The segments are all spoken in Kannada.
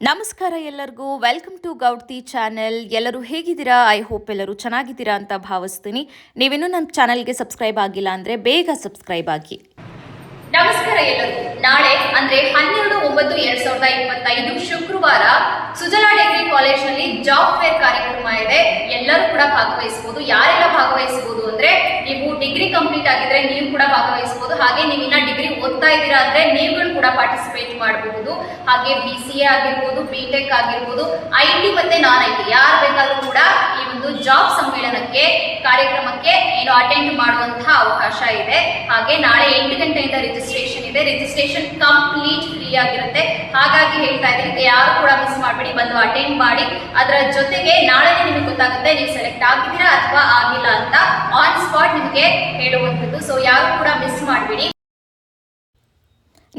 ನಮಸ್ಕಾರ ಎಲ್ಲರಿಗೂ. ವೆಲ್ಕಮ್ ಟು ಗೌಡ್ತಿ ಚಾನೆಲ್ ಎಲ್ಲರೂ ಹೇಗಿದ್ದೀರಾ? ಐ ಹೋಪ್ ಎಲ್ಲರೂ ಚೆನ್ನಾಗಿದ್ದೀರಾ ಅಂತ ಭಾವಿಸ್ತೀನಿ. ನೀವಿನ್ನೂ ನಮ್ಮ ಚಾನಲ್ಗೆ ಸಬ್ಸ್ಕ್ರೈಬ್ ಆಗಿಲ್ಲ ಅಂದರೆ ಬೇಗ ಸಬ್ಸ್ಕ್ರೈಬ್ ಆಗಿ. ನಮಸ್ಕಾರ ಎಲ್ಲರಿಗೂ. ನಾಳೆ, ಅಂದ್ರೆ ಹನ್ನೆರಡು ಒಂಬತ್ತು ಎರಡ್ ಸಾವಿರದ ಇಪ್ಪತ್ತೈದು ಶುಕ್ರವಾರ ಸುಜಲಾ ಡಿಗ್ರಿ ಕಾಲೇಜ್ನಲ್ಲಿ ಜಾಬ್ ಫೇರ್ ಕಾರ್ಯಕ್ರಮ ಇದೆ. ಎಲ್ಲರೂ ಕೂಡ ಭಾಗವಹಿಸಬಹುದು. ಯಾರೆಲ್ಲ ಭಾಗವಹಿಸಬಹುದು ಅಂದ್ರೆ ನೀವು ಡಿಗ್ರಿ ಕಂಪ್ಲೀಟ್ ಆಗಿದ್ರೆ ನೀವು ಕೂಡ ಭಾಗವಹಿಸಬಹುದು. ಹಾಗೆ ನೀವು ಇನ್ನ ಡಿಗ್ರಿ ಓದ್ತಾ ಇದ್ದೀರಾ ಅಂದ್ರೆ ನೀವುಗಳು ಕೂಡ ಪಾರ್ಟಿಸಿಪೇಟ್ ಮಾಡಬಹುದು. ಹಾಗೆ ಬಿ ಸಿ ಎ ಆಗಿರ್ಬೋದು ಬಿ ಟೆಕ್ ಆಗಿರ್ಬೋದು ಐ ಟಿ ಮತ್ತೆ ನಾನ್ ಐ ಟಿ ಯಾರು ಬೇಕಾದ್ರೂ ಕೂಡ ಈ ಒಂದು ಜಾಬ್ ಸಮ್ಮೇಳನಕ್ಕೆ, ಕಾರ್ಯಕ್ರಮಕ್ಕೆ ಏನು ಅಟೆಂಡ್ ಮಾಡುವಂತಹ ಅವಕಾಶ ಇದೆ. ಹಾಗೆ ನಾಳೆ ಎಂಟು ಗಂಟೆಯಿಂದ ರಿಜಿಸ್ಟ್ರೇಷನ್ ಇದೆ. ರಿಜಿಸ್ಟ್ರೇಷನ್ ಕಂಪ್ಲೀಟ್ ಫ್ರೀ ಆಗಿರುತ್ತೆ. ಹಾಗಾಗಿ ಹೇಳ್ತಾ ಇದ್ದೀನಿ ಯಾರು ಕೂಡ ಮಿಸ್ ಮಾಡಬೇಡಿ, ಬಂದು ಅಟೆಂಡ್ ಮಾಡಿ. ಅದರ ಜೊತೆಗೆ ನಾಳೆ ನಿಮಗೆ ಗೊತ್ತಾಗುತ್ತೆ ನೀವು ಸೆಲೆಕ್ಟ್ ಆಗಿದ್ದೀರಾ ಅಥವಾ ಆಗಿಲ್ಲ ಅಂತ ಆನ್ ಸ್ಪಾಟ್ ನಿಮಗೆ ಹೇಳುವಂಥದ್ದು. ಸೊ ಯಾರು ಕೂಡ ಮಿಸ್ ಮಾಡಬೇಡಿ.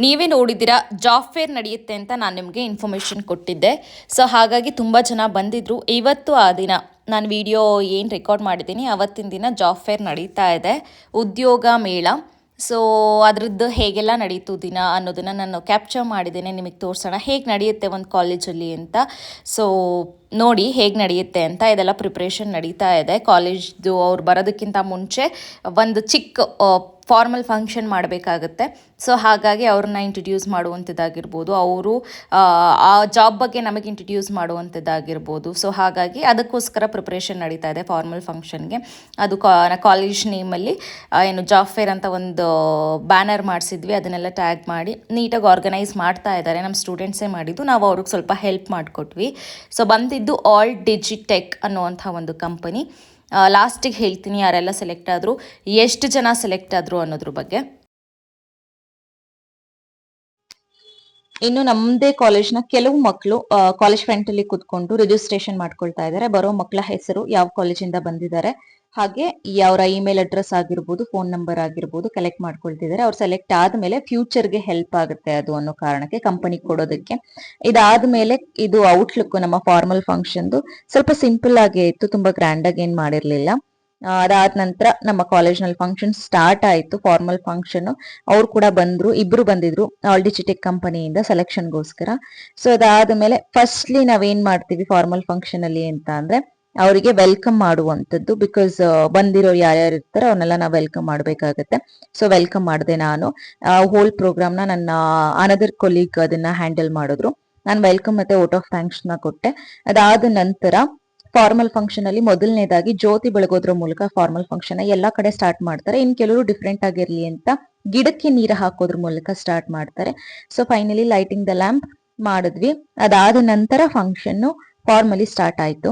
ನೀವೇ ನೋಡಿದ್ದೀರಾ ಜಾಬ್ ಫೇರ್ ನಡೆಯುತ್ತೆ ಅಂತ ನಾನು ನಿಮಗೆ ಇನ್ಫಾರ್ಮೇಷನ್ ಕೊಟ್ಟಿದ್ದೆ. ಸೊ ಹಾಗಾಗಿ ತುಂಬ ಜನ ಬಂದಿದ್ದರು ಇವತ್ತು ಆ ದಿನ ನಾನು ವಿಡಿಯೋ ಏನು ರೆಕಾರ್ಡ್ ಮಾಡಿದ್ದೀನಿ, ಅವತ್ತಿನ ದಿನ ಜಾಬ್ ಫೇರ್ ನಡೀತಾ ಇದೆ. ಉದ್ಯೋಗ ಮೇಳ. ಸೊ ಅದರದ್ದು ಹೇಗೆಲ್ಲ ನಡೀತು ದಿನ ಅನ್ನೋದನ್ನು ನಾನು ಕ್ಯಾಪ್ಚರ್ ಮಾಡಿದ್ದೇನೆ, ನಿಮಗೆ ತೋರಿಸೋಣ. ಹೇಗೆ ನಡೆಯುತ್ತೆ ಒಂದು ಕಾಲೇಜಲ್ಲಿ ಅಂತ? ಸೊ ನೋಡಿ ಹೇಗೆ ನಡೆಯುತ್ತೆ ಅಂತ ಇದೆಲ್ಲ ಪ್ರಿಪ್ರೇಷನ್ ನಡೀತಾ ಇದೆ. ಕಾಲೇಜ್ದು ಅವ್ರು ಬರೋದಕ್ಕಿಂತ ಮುಂಚೆ ಒಂದು ಚಿಕ್ಕ ಫಾರ್ಮಲ್ ಫಂಕ್ಷನ್ ಮಾಡಬೇಕಾಗತ್ತೆ. ಸೊ ಹಾಗಾಗಿ ಅವ್ರನ್ನ ಇಂಟ್ರಡ್ಯೂಸ್ ಮಾಡುವಂಥದ್ದಾಗಿರ್ಬೋದು. ಅವರು, ಆ ಜಾಬ್ ಬಗ್ಗೆ ನಮಗೆ ಇಂಟ್ರಡ್ಯೂಸ್ ಮಾಡುವಂಥದ್ದಾಗಿರ್ಬೋದು. ಸೊ ಹಾಗಾಗಿ ಅದಕ್ಕೋಸ್ಕರ ಪ್ರಿಪ್ರೇಷನ್ ನಡೀತಾ ಇದೆ ಫಾರ್ಮಲ್ ಫಂಕ್ಷನ್ಗೆ ಅದು ಕಾಲೇಜ್ ನೇಮಲ್ಲಿ ಏನು ಜಾಬ್ ಫೇರ್ ಅಂತ ಒಂದು ಬ್ಯಾನರ್ ಮಾಡಿಸಿದ್ವಿ. ಅದನ್ನೆಲ್ಲ ಟ್ಯಾಗ್ ಮಾಡಿ ನೀಟಾಗಿ ಆರ್ಗನೈಸ್ ಮಾಡ್ತಾ ಇದ್ದಾರೆ. ನಮ್ಮ ಸ್ಟೂಡೆಂಟ್ಸೇ ಮಾಡಿದ್ದು. ನಾವು ಅವ್ರಿಗೆ ಸ್ವಲ್ಪ ಹೆಲ್ಪ್ ಮಾಡಿಕೊಟ್ವಿ. ಸೊ ಬಂದಿದ್ದು ಆಲ್ ಡಿಜಿಟೆಕ್ ಅನ್ನುವಂಥ ಒಂದು ಕಂಪನಿ ಲಾಸ್ಟಿಗೆ ಹೇಳ್ತೀನಿ ಯಾರೆಲ್ಲ ಸೆಲೆಕ್ಟ್ ಆದರು ಎಷ್ಟು ಜನ ಸೆಲೆಕ್ಟ್ ಆದರು ಅನ್ನೋದ್ರ ಬಗ್ಗೆ. ಇನ್ನು ನಮ್ಮದೇ ನ ಕೆಲವು ಮಕ್ಕಳು ಕಾಲೇಜ್ ಫ್ರಂಟ್ ಅಲ್ಲಿ ಕುತ್ಕೊಂಡು ರಿಜಿಸ್ಟ್ರೇಷನ್ ಮಾಡ್ಕೊಳ್ತಾ ಇದ್ದಾರೆ ಬರೋ ಮಕ್ಕಳ ಹೆಸರು ಯಾವ ಕಾಲೇಜಿಂದ ಬಂದಿದ್ದಾರೆ. ಹಾಗೆ ಅವರ ಇಮೇಲ್ ಅಡ್ರೆಸ್ ಆಗಿರ್ಬೋದು ಫೋನ್ ನಂಬರ್ ಆಗಿರ್ಬೋದು ಕಲೆಕ್ಟ್ ಮಾಡ್ಕೊಳ್ತಿದ್ದಾರೆ ಅವ್ರು ಸೆಲೆಕ್ಟ್ ಆದ್ಮೇಲೆ ಫ್ಯೂಚರ್ಗೆ ಹೆಲ್ಪ್ ಆಗುತ್ತೆ ಅದು ಅನ್ನೋ ಕಾರಣಕ್ಕೆ ಕಂಪನಿ ಕೊಡೋದಕ್ಕೆ. ಇದಾದ್ಮೇಲೆ ಇದು ಔಟ್ಲುಕ್ ನಮ್ಮ ಫಾರ್ಮಲ್ ಫಂಕ್ಷನ್ದು ಸ್ವಲ್ಪ ಸಿಂಪಲ್ ಆಗೇ ಇತ್ತು, ತುಂಬಾ ಗ್ರ್ಯಾಂಡ್ ಆಗಿ ಏನ್ ಮಾಡಿರ್ಲಿಲ್ಲ. ಅದಾದ ನಂತರ ನಮ್ಮ ಕಾಲೇಜ್ನಲ್ಲಿ ಫಂಕ್ಷನ್ ಸ್ಟಾರ್ಟ್ ಆಯ್ತು ಫಾರ್ಮಲ್ ಫಂಕ್ಷನ್ ಅವ್ರು ಕೂಡ ಬಂದ್ರು, ಇಬ್ರು ಬಂದಿದ್ರು ಆಲ್ಡಿಜಿಟೆಕ್ ಕಂಪನಿಯಿಂದ ಸೆಲೆಕ್ಷನ್ಗೋಸ್ಕರ ಸೊ ಅದಾದ್ಮೇಲೆ ಫಸ್ಟ್ಲಿ ನಾವೇನ್ ಮಾಡ್ತೀವಿ ಫಾರ್ಮಲ್ ಫಂಕ್ಷನ್ ಅಲ್ಲಿ ಅಂತ ಅಂದ್ರೆ, ಅವರಿಗೆ ವೆಲ್ಕಮ್ ಮಾಡುವಂಥದ್ದು ಬಿಕಾಸ್ ಬಂದಿರೋರು ಯಾರ್ಯಾರು ಇರ್ತಾರೋ ಅವನ್ನೆಲ್ಲ ನಾವು ವೆಲ್ಕಮ್ ಮಾಡಬೇಕಾಗತ್ತೆ. ಸೊ ವೆಲ್ಕಮ್ ಮಾಡಿದೆ ನಾನು. ಹೋಲ್ ಪ್ರೋಗ್ರಾಮ್ನ ನನ್ನ ಅನದರ್ ಕೊಲೀಗ್ ಅದನ್ನ ಹ್ಯಾಂಡಲ್ ಮಾಡಿದ್ರು. ನಾನು ವೆಲ್ಕಮ್ ಮತ್ತೆ ಓಟ್ ಆಫ್ ಥ್ಯಾಂಕ್ಸ್ನ ಕೊಟ್ಟೆ. ಅದಾದ ನಂತರ ಫಾರ್ಮಲ್ ಫಂಕ್ಷನ್ ಅಲ್ಲಿ ಮೊದಲನೇದಾಗಿ ಜ್ಯೋತಿ ಬೆಳಗೋದ್ರ ಮೂಲಕ ಫಾರ್ಮಲ್ ಫಂಕ್ಷನ್ ಎಲ್ಲಾ ಕಡೆ ಸ್ಟಾರ್ಟ್ ಮಾಡ್ತಾರೆ. ಇನ್ ಕೆಲವರು ಡಿಫ್ರೆಂಟ್ ಆಗಿರ್ಲಿ ಅಂತ ಗಿಡಕ್ಕೆ ನೀರು ಹಾಕೋದ್ರ ಮೂಲಕ ಸ್ಟಾರ್ಟ್ ಮಾಡ್ತಾರೆ. So finally lighting the lamp ಮಾಡಿದ್ವಿ. ಅದಾದ ನಂತರ ಫಂಕ್ಷನ್ ಫಾರ್ಮಲಿ ಸ್ಟಾರ್ಟ್ ಆಯ್ತು.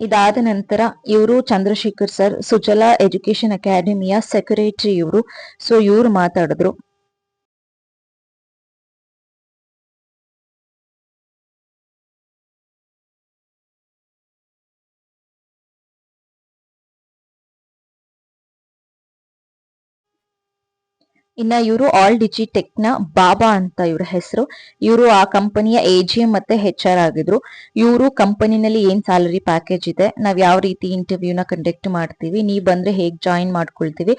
ಇದಾದ ನಂತರ ಇವರು ಚಂದ್ರಶೇಖರ್ ಸರ್ ಸುಜಲಾ ಎಜುಕೇಶನ್ ಅಕಾಡೆಮಿಯ ಸೆಕ್ರೆಟರಿ ಇವರು. ಸೊ ಇವ್ರು ಮಾತಾಡಿದ್ರು. ಇನ್ನ ಇವರು ಆಲ್ ಡಿಜಿಟೆಕ್ನ ಬಾಬಾ ಅಂತ ಇವರ ಹೆಸರು. ಇವರು ಆ ಕಂಪನಿಯ ಎ ಮತ್ತೆ ಹೆಚ್ ಆರ್ ಆಗಿದ್ರು. ಇವರು ಕಂಪನಿನಲ್ಲಿ ಏನ್ ಸ್ಯಾಲರಿ ಪ್ಯಾಕೇಜ್ ಇದೆ, ನಾವ್ ಯಾವ ರೀತಿ ಇಂಟರ್ವ್ಯೂನ ಕಂಡಕ್ಟ್ ಮಾಡ್ತೀವಿ, ನೀವ್ ಬಂದ್ರೆ ಹೇಗ್ ಜಾಯಿನ್ ಮಾಡ್ಕೊಳ್ತೀವಿ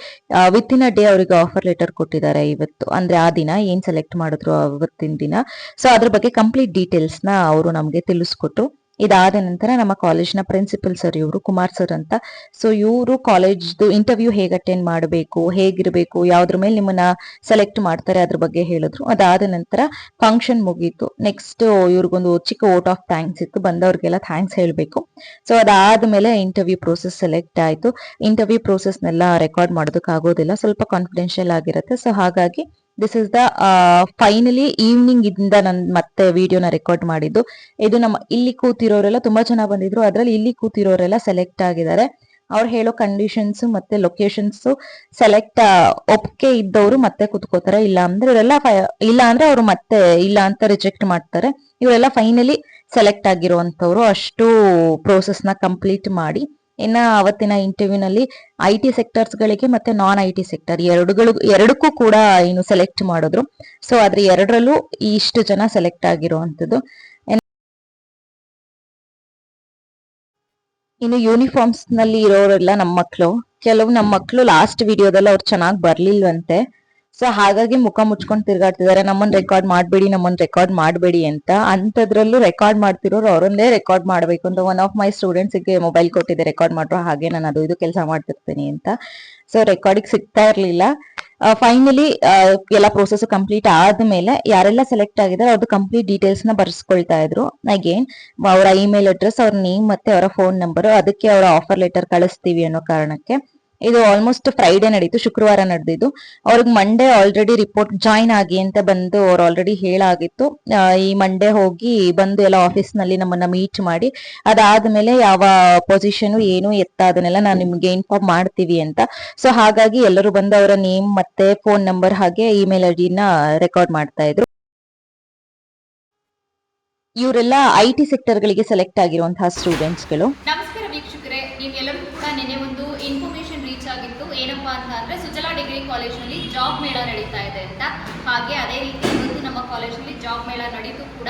ವಿತ್ ಇನ್ ಅ ಡೇ ಅವರಿಗೆ ಆಫರ್ ಲೆಟರ್ ಕೊಟ್ಟಿದ್ದಾರೆ ಇವತ್ತು. ಅಂದ್ರೆ ಆ ದಿನ ಏನ್ ಸೆಲೆಕ್ಟ್ ಮಾಡಿದ್ರು ಅವತ್ತಿನ ದಿನ. ಸೊ ಅದ್ರ ಬಗ್ಗೆ ಕಂಪ್ಲೀಟ್ ಡೀಟೇಲ್ಸ್ನ ಅವರು ನಮ್ಗೆ ತಿಳಿಸ್ಕೊಟ್ರು ಇದಾದ ನಂತರ ನಮ್ಮ ಕಾಲೇಜ್ನ ಪ್ರಿನ್ಸಿಪಲ್ ಸರ್ ಇವರು, ಕುಮಾರ್ ಸರ್ ಅಂತ. ಸೊ ಇವರು ಕಾಲೇಜ್ದು ಇಂಟರ್ವ್ಯೂ ಹೇಗೆ ಅಟೆಂಡ್ ಮಾಡಬೇಕು, ಹೇಗಿರಬೇಕು, ಯಾವ್ದ್ರ ಮೇಲೆ ನಿಮ್ಮನ್ನ ಸೆಲೆಕ್ಟ್ ಮಾಡ್ತಾರೆ ಅದ್ರ ಬಗ್ಗೆ ಹೇಳಿದ್ರು. ಅದಾದ ನಂತರ ಫಂಕ್ಷನ್ ಮುಗೀತು. ನೆಕ್ಸ್ಟ್ ಇವ್ರಿಗೊಂದು ಚಿಕ್ಕ ವೋಟ್ ಆಫ್ ಥ್ಯಾಂಕ್ಸ್ ಇತ್ತು. ಬಂದವ್ರಿಗೆಲ್ಲ ಥ್ಯಾಂಕ್ಸ್ ಹೇಳಬೇಕು. ಸೊ ಅದಾದ್ಮೇಲೆ ಇಂಟರ್ವ್ಯೂ ಪ್ರೋಸೆಸ್ ಸೆಲೆಕ್ಟ್ ಆಯ್ತು. ಇಂಟರ್ವ್ಯೂ ಪ್ರೋಸೆಸ್ನೆಲ್ಲ ರೆಕಾರ್ಡ್ ಮಾಡೋದಕ್ಕೆ ಆಗೋದಿಲ್ಲ ಸ್ವಲ್ಪ ಕಾನ್ಫಿಡೆನ್ಷಿಯಲ್ ಆಗಿರುತ್ತೆ. ಸೊ ಹಾಗಾಗಿ this is the finally evening ಇಂದ ನನ್ ಮತ್ತೆ ವಿಡಿಯೋನ ರೆಕಾರ್ಡ್ ಮಾಡಿದ್ದು. ಇದು ನಮ್ಮ ಇಲ್ಲಿ ಕೂತಿರೋರೆಲ್ಲ ತುಂಬಾ ಜನ ಬಂದಿದ್ರು. ಅದ್ರಲ್ಲಿ ಇಲ್ಲಿ ಕೂತಿರೋರೆಲ್ಲ ಸೆಲೆಕ್ಟ್ ಆಗಿದ್ದಾರೆ. ಅವ್ರು ಹೇಳೋ ಕಂಡೀಷನ್ಸ್ ಮತ್ತೆ ಲೊಕೇಶನ್ಸ್ ಸೆಲೆಕ್ಟ್ ಒಪ್ಕೆ ಇದ್ದವರು ಮತ್ತೆ ಕುತ್ಕೋತಾರೆ. ಇಲ್ಲ ಅಂದ್ರೆ ಇವರೆಲ್ಲ ಇಲ್ಲ ಅಂದ್ರೆ ಅವರು ಮತ್ತೆ ಇಲ್ಲ ಅಂತ ರಿಜೆಕ್ಟ್ ಮಾಡ್ತಾರೆ. ಇವರೆಲ್ಲ ಫೈನಲಿ ಸೆಲೆಕ್ಟ್ ಆಗಿರುವಂತವ್ರು ಅಷ್ಟು ಪ್ರೋಸೆಸ್ನ ಕಂಪ್ಲೀಟ್ ಮಾಡಿ. ಇನ್ನ ಅವತ್ತಿನ ಇಂಟರ್ವ್ಯೂನಲ್ಲಿ ಐ ಟಿ ಸೆಕ್ಟರ್ಸ್ ಗಳಿಗೆ ಮತ್ತೆ ನಾನ್ ಐ ಟಿ ಸೆಕ್ಟರ್ ಎರಡುಗಳು, ಎರಡಕ್ಕೂ ಕೂಡ ಏನು ಸೆಲೆಕ್ಟ್ ಮಾಡಿದ್ರು. ಸೊ ಅದ್ರ ಎರಡರಲ್ಲೂ ಇಷ್ಟು ಜನ ಸೆಲೆಕ್ಟ್ ಆಗಿರುವಂತದ್ದು ಇನ್ನು ಯೂನಿಫಾರ್ಮ್ಸ್ನಲ್ಲಿ ಇರೋರೆಲ್ಲ ನಮ್ಮ ಮಕ್ಕಳು ಕೆಲವು ನಮ್ಮ ಮಕ್ಕಳು ಲಾಸ್ಟ್ ವಿಡಿಯೋದಲ್ಲಿ ಅವ್ರು ಚೆನ್ನಾಗಿ ಬರ್ಲಿಲ್ವಂತೆ. ಸೊ ಹಾಗಾಗಿ ಮುಖ ಮುಚ್ಕೊಂಡು ತಿರ್ಗಾಡ್ತಿದ್ದಾರೆ. ನಮ್ಮನ್ನ ರೆಕಾರ್ಡ್ ಮಾಡಬೇಡಿ ನಮ್ಮನ್ನ ರೆಕಾರ್ಡ್ ಮಾಡಬೇಡಿ ಅಂತ. ಅಂತದ್ರಲ್ಲೂ ರೆಕಾರ್ಡ್ ಮಾಡ್ತಿರೋರು ಅವರನ್ನೇ ರೆಕಾರ್ಡ್ ಮಾಡಬೇಕು ಅಂತ ಒನ್ ಆಫ್ ಮೈ ಸ್ಟೂಡೆಂಟ್ಸ್ಗೆ ಮೊಬೈಲ್ ಕೊಟ್ಟಿದೆ ರೆಕಾರ್ಡ್ ಮಾಡ್ರು ಹಾಗೆ ನಾನು ಅದು ಇದು ಕೆಲಸ ಮಾಡ್ತಿರ್ತೀನಿ ಅಂತ. ಸೊ ರೆಕಾರ್ಡಿಗೆ ಸಿಗ್ತಾ ಇರಲಿಲ್ಲ. ಫೈನಲಿ ಎಲ್ಲ ಪ್ರೋಸೆಸ್ ಕಂಪ್ಲೀಟ್ ಆದ್ಮೇಲೆ ಯಾರೆಲ್ಲ ಸೆಲೆಕ್ಟ್ ಆಗಿದ್ದಾರೆ ಅವ್ರದ್ದು ಕಂಪ್ಲೀಟ್ ಡೀಟೇಲ್ಸ್ನ ಬರ್ಸ್ಕೊಳ್ತಾ ಇದ್ರು. ಅಗೇನ್ ಅವರ ಇಮೇಲ್ ಅಡ್ರೆಸ್ ಅವ್ರ ನೇಮ್ ಮತ್ತೆ ಅವರ ಫೋನ್ ನಂಬರ್ ಅದಕ್ಕೆ ಅವರ ಆಫರ್ ಲೆಟರ್ ಕಳಿಸ್ತೀವಿ ಅನ್ನೋ ಕಾರಣಕ್ಕೆ. ಇದು ಆಲ್ಮೋಸ್ಟ್ ಫ್ರೈಡೆ ನಡೀತು, ಶುಕ್ರವಾರ ನಡೆದಿದ್ದು. ಅವ್ರಿಗೆ ಮಂಡೇ ಆಲ್ರೆಡಿ ರಿಪೋರ್ಟ್ ಜಾಯಿನ್ ಆಗಿ ಅಂತ ಬಂದು ಅವ್ರು ಆಲ್ರೆಡಿ ಹೇಳಾಗಿತ್ತು. ಈ ಮಂಡೇ ಹೋಗಿ ಬಂದು ಎಲ್ಲ ಆಫೀಸ್ನಲ್ಲಿ ನಮ್ಮನ್ನ ಮೀಟ್ ಮಾಡಿ, ಅದಾದ್ಮೇಲೆ ಯಾವ ಪೊಸಿಷನ್ ಏನು ಎತ್ತ ಅದನ್ನೆಲ್ಲ ನಾನು ನಿಮ್ಗೆ ಇನ್ಫಾರ್ಮ್ ಮಾಡ್ತೀವಿ ಅಂತ. ಸೊ ಹಾಗಾಗಿ ಎಲ್ಲರೂ ಬಂದು ಅವರ ನೇಮ್ ಮತ್ತೆ ಫೋನ್ ನಂಬರ್ ಹಾಗೆ ಇಮೇಲ್ ಐ ನ ರೆಕಾರ್ಡ್ ಮಾಡ್ತಾ ಇದ್ರು. ಇವರೆಲ್ಲ ಐ ಟಿ ಸೆಕ್ಟರ್ ಗಳಿಗೆ ಸೆಲೆಕ್ಟ್ ಆಗಿರುವಂತಹ ಸ್ಟೂಡೆಂಟ್ಸ್ಗಳು ನಮಸ್ಕಾರ ವೀಕ್ಷಕರೇ ನೀವೆಲ್ಲರೂ ಕೂಡ ನಿನ್ನೆ ಒಂದು ಇನ್ಫಾರ್ಮೇಶನ್ ರೀಚ್ ಆಗಿತ್ತು ಏನಪ್ಪಾ ಅಂತ ಅಂದ್ರೆ ಸುಜಲಾ ಡಿಗ್ರಿ ಕಾಲೇಜ್ನಲ್ಲಿ ಜಾಬ್ ಮೇಳ ನಡೀತಾ ಇದೆ ಅಂತ ಹಾಗೆ ಅದೇ ರೀತಿ ಇವತ್ತು ನಮ್ಮ ಕಾಲೇಜ್ನಲ್ಲಿ ಜಾಬ್ ಮೇಳ ನಡೀತು ಕೂಡ.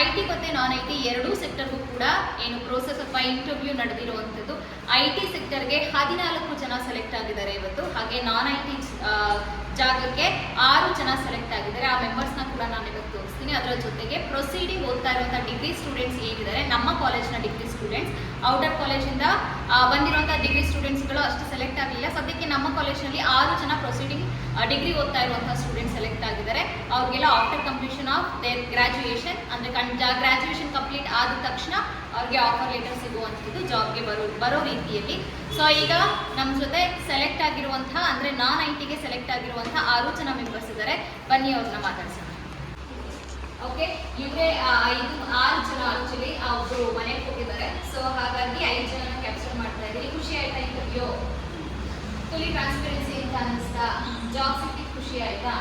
ಐ ಟಿ ಮತ್ತೆ ನಾನ್ ಐ ಟಿ ಎರಡೂ ಸೆಕ್ಟರ್ಗೂ ಕೂಡ ಏನು ಪ್ರೋಸೆಸ್ ಅಥವಾ ಇಂಟರ್ವ್ಯೂ ನಡೆದಿರುವಂಥದ್ದು. ಐ ಟಿ ಸೆಕ್ಟರ್ಗೆ ಹದಿನಾಲ್ಕು ಜನ ಸೆಲೆಕ್ಟ್ ಆಗಿದ್ದಾರೆ ಇವತ್ತು. ಹಾಗೆ ನಾನ್ ಐ ಟಿ ಜಾಗಕ್ಕೆ ಆರು ಜನ ಸೆಲೆಕ್ಟ್ ಆಗಿದ್ದಾರೆ. ಆ ಮೆಂಬರ್ಸ್ನ ಕೂಡ ನಾನು ಇವತ್ತು ತೋರಿಸ್ತೀನಿ. ಅದರ ಜೊತೆಗೆ ಪ್ರೊಸೀಡಿಂಗ್ ಓದ್ತಾ ಇರುವಂಥ ಡಿಗ್ರಿ ಸ್ಟೂಡೆಂಟ್ಸ್ ಏನಿದ್ದಾರೆ ನಮ್ಮ ಕಾಲೇಜ್ನ ಡಿಗ್ರಿ ಸ್ಟೂಡೆಂಟ್ಸ್ ಔಟರ್ ಕಾಲೇಜಿಂದ ಬಂದಿರುವಂಥ ಡಿಗ್ರಿ ಸ್ಟೂಡೆಂಟ್ಸ್ಗಳು ಅಷ್ಟು ಸೆಲೆಕ್ಟ್ ಆಗಲಿಲ್ಲ. ಸದ್ಯಕ್ಕೆ ನಮ್ಮ ಕಾಲೇಜ್ನಲ್ಲಿ ಆರು ಜನ ಪ್ರೊಸೀಡಿಂಗ್ ಡಿಗ್ರಿ ಓದ್ತಾ ಇರುವಂತಹ ಸ್ಟೂಡೆಂಟ್ ಸೆಲೆಕ್ಟ್ ಆಗಿದ್ದಾರೆ. ಅವ್ರಿಗೆಲ್ಲ after completion of their graduation ಅಂದ್ರೆ ಕಣ್ ಗ್ರಾಜುಯೇಷನ್ ಕಂಪ್ಲೀಟ್ ಆದ ತಕ್ಷಣ ಅವ್ರಿಗೆ ಆಫರ್ ಲೆಟರ್ ಸಿಗುವಂಥದ್ದು ಜಾಬ್ಗೆ ಬರೋ ಬರೋ ರೀತಿಯಲ್ಲಿ. ಸೊ ಈಗ ನಮ್ಮ ಜೊತೆ ಸೆಲೆಕ್ಟ್ ಆಗಿರುವಂತಹ, ಅಂದ್ರೆ ನಾನ್ ಐ ಟಿಗೆ ಸೆಲೆಕ್ಟ್ ಆಗಿರುವಂತಹ ಆರು ಜನ ಮೆಂಬರ್ಸ್ ಇದ್ದಾರೆ. ಬನ್ನಿ ಅವ್ರನ್ನ ಮಾತಾಡ್ಸೋಣ. ಓಕೆ ಇವರೇ ಐದು, ಆರು ಜನ ಆಕ್ಚುಲಿ ಒಬ್ಬರು ಮನೆಗೆ ಹೋಗಿದ್ದಾರೆ. ಸೊ ಹಾಗಾಗಿ ಐದು ಜನ ಕ್ಯಾಪ್ಚರ್ ಮಾಡ್ತಾ ಇದ್ದೀವಿ ಖುಷಿ ಆಯ್ತಾ ಇಂಟರ್ವ್ಯೂ ಫುಲಿ ಟ್ರಾನ್ಸ್ಪರೆನ್ಸಿ ಅಂತ ಅನ್ನಿಸ್ತಾ. ಜಾಬ್ ಸಿಕ್ಕಿ ಖುಷಿ ಆಯ್ತಾ?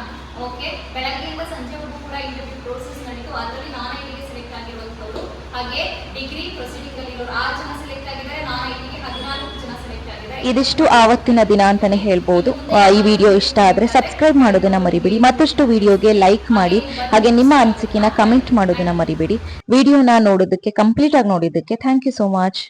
ಓಕೆ ಬೆಳಗ್ಗೆಯಿಂದ ಸಂಜೆವರೆಗೂ ಕೂಡ ಇಂಟರ್ವ್ಯೂ ಪ್ರೋಸೆಸ್ ನಡೀತು. ಅದರಲ್ಲಿ ನಾನು ಐಟಿಗೆ ಸೆಲೆಕ್ಟ್ ಆಗಿರುವಂಥವ್ರು ಹಾಗೆ ಡಿಗ್ರಿ ಪ್ರೊಸೀಡಿಂಗ್ ಅಲ್ಲಿ ಇರೋರು ಆರು ಜನ ಸೆಲೆಕ್ಟ್ ಆಗಿದ್ದಾರೆ ನಾನು ಐಟಿಗೆ ಹದಿನಾಲ್ಕು ಜನ ಸೆಲೆಕ್ಟ್ ಆಗಿದ್ದಾರೆ. ಇದಿಷ್ಟು ಆವತ್ತಿನ ದಿನ ಅಂತಾನೆ ಹೇಳ್ಬೋದು. ಈ ವಿಡಿಯೋ ಇಷ್ಟ ಆದ್ರೆ ಸಬ್ಸ್ಕ್ರೈಬ್ ಮಾಡೋದನ್ನ ಮರಿಬೇಡಿ. ಮತ್ತಷ್ಟು ವಿಡಿಯೋಗೆ ಲೈಕ್ ಮಾಡಿ ಹಾಗೆ ನಿಮ್ಮ ಅನಿಸಿಕೆನ ಕಮೆಂಟ್ ಮಾಡೋದನ್ನ ಮರಿಬೇಡಿ. ವಿಡಿಯೋನ ನೋಡೋದಕ್ಕೆ ಕಂಪ್ಲೀಟ್ ಆಗಿ ನೋಡಿದ್ದಕ್ಕೆ ಥ್ಯಾಂಕ್ ಯು ಸೋ ಮಚ್